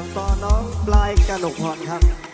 ส่งต่อน้องปลายกรนกพรครับ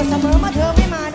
ดเสมอเมื่อเธอไม่มา